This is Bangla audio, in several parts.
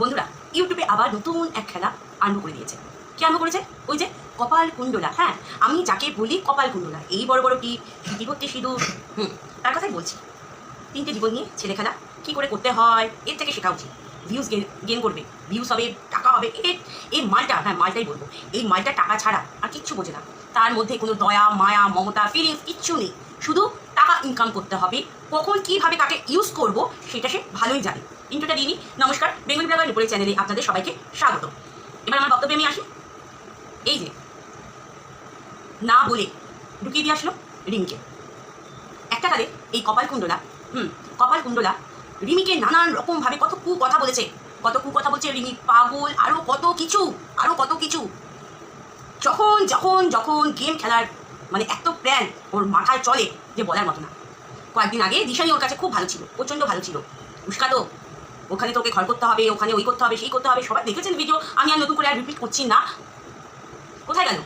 বন্ধুরা, ইউটিউবে আবার নতুন এক খেলা আরম্ভ করে দিয়েছে। কি আরম্ভ করেছে? ওই যে কপাল কুণ্ডলা। হ্যাঁ আমি যাকে বলি কপাল কুণ্ডলা। এই বড় বড় টিপ করতে সিঁদুর। হুম, তার কথাই বলছি। তিনটে জীবন নিয়ে ছেলে খেলা, কী করে করতে হয়? এর থেকে শেখা উচিত। ভিউজ গেন করবে। ভিউজ হবে, টাকা হবে। এ এই মালটা হ্যাঁ মালটাই বলব। এই মালটা টাকা ছাড়া আর কিচ্ছু বোঝে না। তার মধ্যে কোনো দয়া, মায়া, মমতা ফিলিংস কিচ্ছু নেই। শুধু টাকা ইনকাম করতে হবে, কখন কীভাবে কাকে ইউজ করব সেটা সে ভালোই জানে। ইন্টুটা দিনই নমস্কার, বেঙ্গল ব্লগার উপরে চ্যানেলে আপনাদের সবাইকে স্বাগত। এবার আমার বক্তব্যে আমি আসি। এই যে, না বলে ঢুকিয়ে দিয়ে আসলো রিমিকে। একটা কালে এই কপাল কুণ্ডলা, হুম, কপাল কুণ্ডলা রিমিকে নানান রকমভাবে কত কু কথা বলেছে, কত কু কথা বলছে রিমি পাগল আরও কত কিছু আরও কত কিছু। যখন যখন যখন গেম খেলার মানে এত প্ল্যান ওর মাথায় চলে যে বলার মতো না। কয়েকদিন আগে দিশানি ওর কাছে খুব ভালো ছিল, প্রচণ্ড ভালো ছিল। উস্কাতো ওখানে তোকে ঘর করতে হবে, ওখানে ওই করতে হবে, সেই করতে হবে, সবাই দেখেছেন ভিডিও আমি আর নতুন করে আর রিপিট করছি না। কোথায় গেল?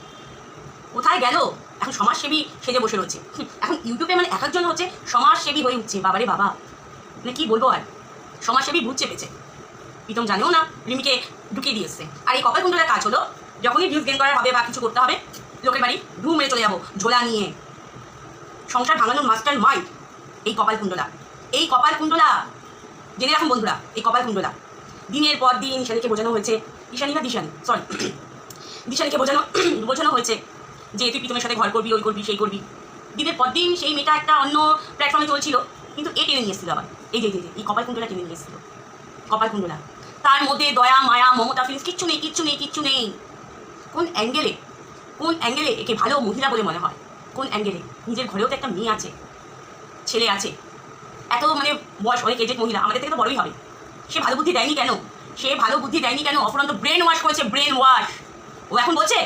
কোথায় গেল? এখন সমাজসেবী সেজে বসে রয়েছে। এখন ইউটিউবে মানে এক একজন হচ্ছে সমাজসেবী হয়ে উঠছে, বাবারে বাবা। মানে কী বলব আর? সমাজসেবী ভূত চেপেছে। প্রীতম জানেও না, রিমিকে ঢুকিয়ে দিয়ে এসছে। আর এই কপাল কাজ হলো, যখনই ভিউজ গেন করার হবে বা কিছু করতে হবে লোকের বাড়ি ধু মেরে চলে যাব, ঝোলা নিয়ে। সংসার ভাঙানোর মাস্টার মাইন্ড এই কপাল কুণ্ডলা। এই কপাল কুণ্ডলা। জেনে রাখুন বন্ধুরা, এই কপাল কুণ্ডলা। দিনের পর দিন ঈশানীকে বোঝানো হয়েছে, ঈশানী না দিশানি? সরি দিশানীকে বোঝানো বোঝানো হয়েছে যে, তুই প্রীতমের সাথে ঘর করবি, ওই করবি, সেই করবি। দিনের পর দিন সেই মেয়েটা একটা অন্য প্ল্যাটফর্মে চলছিল, কিন্তু এ টেনে নিয়ে এসেছিল আবার। এই যে, এই কপাল কুণ্ডলা টেনে নিয়ে এসেছিল। কপাল কুণ্ডলা। তার মধ্যে দয়া, মায়া, মমতা ফিলিংস কিচ্ছু নেই কিচ্ছু নেই কিচ্ছু নেই। কোন অ্যাঙ্গেলে কোন অ্যাঙ্গেলে একে ভালো মহিলা বলে মনে হয়? কোন অ্যাঙ্গেলে নিজের ঘরেও তো একটা মেয়ে আছে, ছেলে আছে। এত মানে বয়স অনেক এজেড মহিলা, আমাদের থেকে তো বড়ই হবে। সে ভালো বুদ্ধি দেয়নি কেন? সে ভালো বুদ্ধি দেয়নি কেন? অফুরন্ত ব্রেন ওয়াশ করেছে ব্রেন ওয়াশ ও এখন বলছে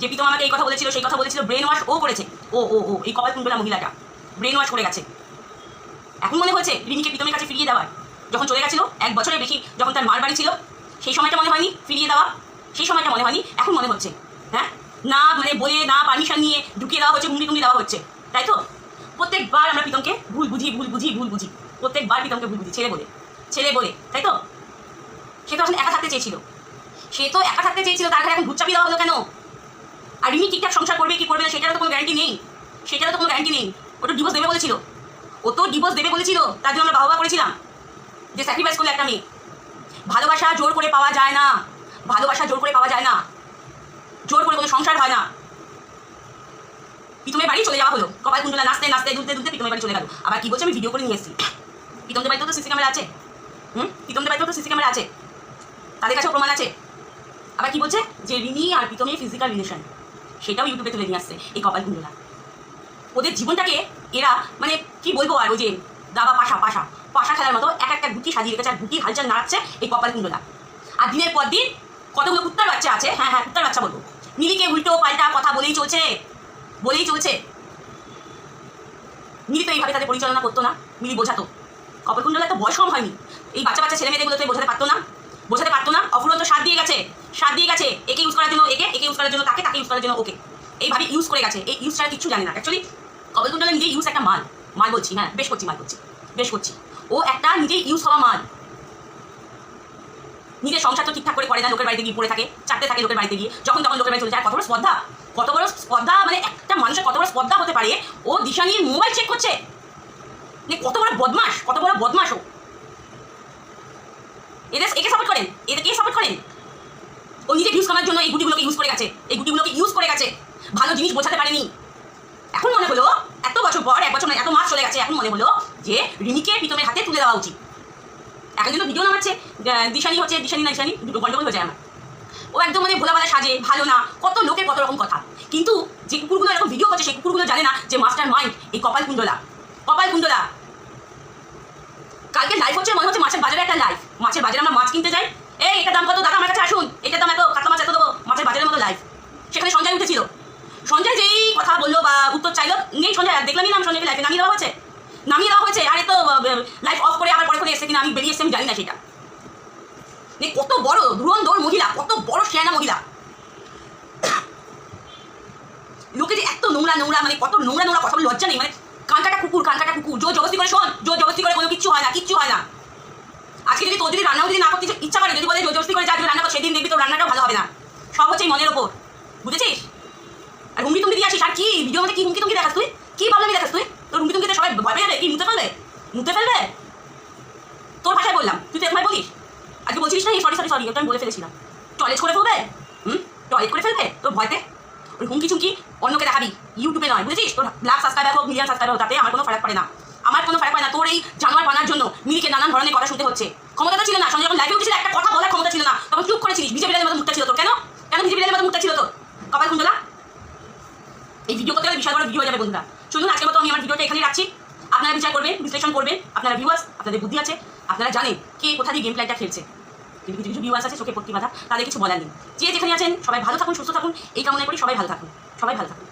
যে প্রীতম আমাকে এই কথা বলেছিল, সেই কথা বলেছিল ব্রেন ওয়াশ ও করেছে। ও ও ও, এই কপাল কুণ্ডলা মহিলাটা ব্রেন ওয়াশ করে গেছে। এখন মনে হয়েছে রিমিকে প্রীতমের কাছে ফিরিয়ে দেওয়ার। যখন চলে গেছিল, এক বছরের বেশি যখন তার মার বাড়ি ছিল, সেই সময়টা মনে হয়নি ফিরিয়ে দেওয়া? সেই সময়টা মনে হয়নি? এখন মনে হচ্ছে হ্যাঁ? না মানে বলে না পারমিশন নিয়ে ঢুকিয়ে দেওয়া হচ্ছে হুমড়ি টুমড়ি দেওয়া হচ্ছে। তাই তো? প্রত্যেকবার আমরা প্রীতমকে ভুল বুঝি ভুল বুঝি ভুল বুঝি। প্রত্যেকবার প্রীতমকে ভুল বুঝি ছেলে বলে ছেলে বলে, তাই তো? সে তো এখন একা থাকতে চেয়েছিল। সে তো একা থাকতে চেয়েছিল, তার ঘরে এখন ভূত চাপিয়ে দেওয়া হলো কেন? আর রিমি ঠিকঠাক সংসার করবে কি করবে সেটারও তো কোনো গ্যারান্টি নেই। সেটারও তো কোনো গ্যারান্টি নেই। ও তো ডিভোর্স দেবে বলেছিল। ও তো ডিভোর্স দেবে বলেছিল, তার জন্য আমরা বাবা করেছিলাম। যে স্যাক্রিফাইস করলে একটা মেয়ে। ভালোবাসা জোর করে পাওয়া যায় না। ভালোবাসা জোর করে পাওয়া যায় না। জোর করে কোনো সংসার হয় না। পিতমের বাড়ি চলে যাওয়া হলো। কপাল কুণ্ডলা নাচতে নাচতে দুলতে দুলতে পিতমের বাড়ি চলে গেল। আবার কি বলছে আমি ভিডিও করে নিয়ে এসেছি। পিতমদের বাড়িতেও তো সিসি ক্যামেরা আছে। হুম? পিতমদের বাড়িতেও তো সিসি ক্যামেরা আছে। তাদের কাছেও প্রমাণ আছে। আবার কি বলছে? যে রিনি আর পিতমের ফিজিক্যাল রিলেশন সেটাও ইউটিউবে তুলে নিয়ে আসছে এই কপাল কুণ্ডলা। ওদের জীবনটাকে এরা মানে কি বলব আর ওই যে, দাবা পাশা পাশা। পাশা খেলার মতো এক একটা গুটি সাজিয়ে রেখেছে আর গুটির হালচাল নাড়াচ্ছে এই কপাল কুণ্ডলা। আর দিনের পর দিন কতগুলো কুত্তার বাচ্চা আছে? হ্যাঁ হ্যাঁ কুত্তার বাচ্চা বলব। মিলিকে উল্টো পাল্টা কথা বলেই চলছে। বলেই চলছে। মিলি তো এইভাবে তাদের পরিচালনা করতো না মিলি বোঝাতো। কপাল কুণ্ডলা তো বয়স কম হয়নি। এই বাচ্চা বাচ্চা ছেলে মেয়েদেরগুলো তো বোঝাতে পারতো না। বোঝাতে পারতো না, অফুরন্ত সাথ দিয়ে গেছে। সাথ দিয়ে গেছে, একে ইউজ করার জন্য একে একে ইউজ করার জন্য তাকে তাকে ইউজ করার জন্য ওকে। এইভাবে ইউজ করে গেছে। এই ইউজ ছাড়া কিছু জানে না। অ্যাকচুয়ালি কপাল কুণ্ডলা নিজেই ইউজ একটা মাল। মাল বলছি হ্যাঁ বেশ করছি, মাল করছি বেশ করছি। ও একটা নিজেই ইউজ হওয়া মাল। নিজের সংসার তো ঠিকঠাক করে করে না, লোকের বাড়িতে গিয়ে পড়ে থাকে, চারটে থাকে লোকের বাড়িতে গিয়ে, যখন তখন লোকের বাড়ি চলে যায়, কত বড় স্পর্ধা, কত বড় স্পর্ধা মানে একটা মানুষের কত বড় স্পর্ধা হতে পারে, ও দিশা নিয়ে মোবাইল চেক করছে। কত বড় বদমাস কত বড় বদমাস ও। এদের একে সাপোর্ট করেন, এদেরকে সাপোর্ট করেন। ও নিজে ভিউজ করার জন্য এই গুটিগুলোকে ইউজ করে গেছে, এই গুটিগুলোকে ইউজ করে গেছে। ভালো জিনিস বোঝাতে পারেনি। এখন মনে হলো, এত বছর পর, এক বছর এত মাস চলে গেছে, এখন মনে হলো যে রিমিকে প্রীতমের হাতে তুলে দেওয়া উচিত। এখন কিন্তু ভিডিও নামাচ্ছে দিশানি হচ্ছে, দিশানি না দিশানি, দুটো গন্ডগোল হয়ে যায় আমার। ও একদম মানে ভোলাবেলা সাজে, ভালো না, কত লোকের কত রকম কথা। কিন্তু যে কুকুরগুলো এরকম ভিডিও করছে, সেই কুকুরগুলো জানে না যে মাস্টার মাইন্ড, এই কপাল কুণ্ডলা। কপাল কুণ্ডলা। কালকে লাইভ হচ্ছে, মনে হচ্ছে মাছের বাজারে একটা লাইভ মাছের বাজারে আমরা মাছ কিনতে যাই। এই এটা দাম কত? দাদা, আমার কাছে আসুন। এটা দাম এত কাতলা মাছ এত দেবো। মাছের বাজারের মতো লাইভ সেখানে সঞ্জয় উঠেছিল। সঞ্জয় যেই কথা বলল বা উত্তর চাইলো নেই সঞ্জয় আর দেখলামই না, সঞ্জয়কে লাইভে নামিয়ে দেওয়া হয়েছে নামিয়ে দেওয়া হয়েছে। আরে তো লাইফ অফ করে আবার পরে করে এসে কিনা আমি বেরিয়ে এসে আমি জানি না সেটা। কত বড় ধুরন্ধর মহিলা, কত বড় সেনা মহিলা। লোকে যে এত নোংরা নোংরা মানে কত নোংরা নোংরা কথা লজ্জা নেই মানে কাঁকাটা কুকুর কাঁকাটা কুকুর জো জবস্তি করে শোন জো জবস্তি করে কোনো কিচ্ছু হয় না, কিচ্ছু হয় না। আজকে যদি তোর যদি রান্নাও যদি না করতে ইচ্ছা করে, যদি বলে জো জবস্তি করে যা রান্না করো, সেদিন দেখবি তোর রান্নাটা ভালো হবে না। সব হচ্ছে মনের ওপর। বুঝেছিস? আর হুমকি তুমি দিয়ে আসিস, আর কি? ভিডিও মধ্যে কি হুমকি তুমি দেখাস তুই? মুখে ফেলবে? তোর ভাষায় বললাম, তুই তো একমাই বলিস। আজকে বলছিস না সরি সরি সরি ওটা আমি বলে ফেলেছিলাম। টয়লেট করে ফেলবে? হুম? টয়লেট করে ফেলবে? তোর ভয়তে? ওই হুমকি চুমকি অন্যকে দেখাবি ইউটিউবে নয়, বুঝেছিস? তোর লাখ সাবস্ক্রাইবার হোক মিলিয়ন সাবস্ক্রাইবার হোক, তাতে আমার কোনো ফারাক পড়ে না। আমার কোনো ফারাক পড়ে না তোর এই জানোয়ার বানার জন্য মিলিকে নানান ধরনের কথা শুনতে হচ্ছে। ক্ষমতা ছিল না সঙ্গে যখন লাইফে উঠেছিল, একটা কথা বিচার করবেন। আপনারা ভিউয়ার্স আপনাদের বুদ্ধি আছে। আপনারা জানেন কে কোথা দিয়ে গেম প্ল্যানটা খেলছে। কিন্তু কিছু কিছু ভিউয়ার্স আছে, চোখে পট্টি বাঁধা, তাদের কিছু বলার নেই। যে যেখানে আছেন, সবাই ভালো থাকুন, সুস্থ থাকুন। এই কামনা করি সবাই ভালো থাকুন। সবাই ভালো থাকুন।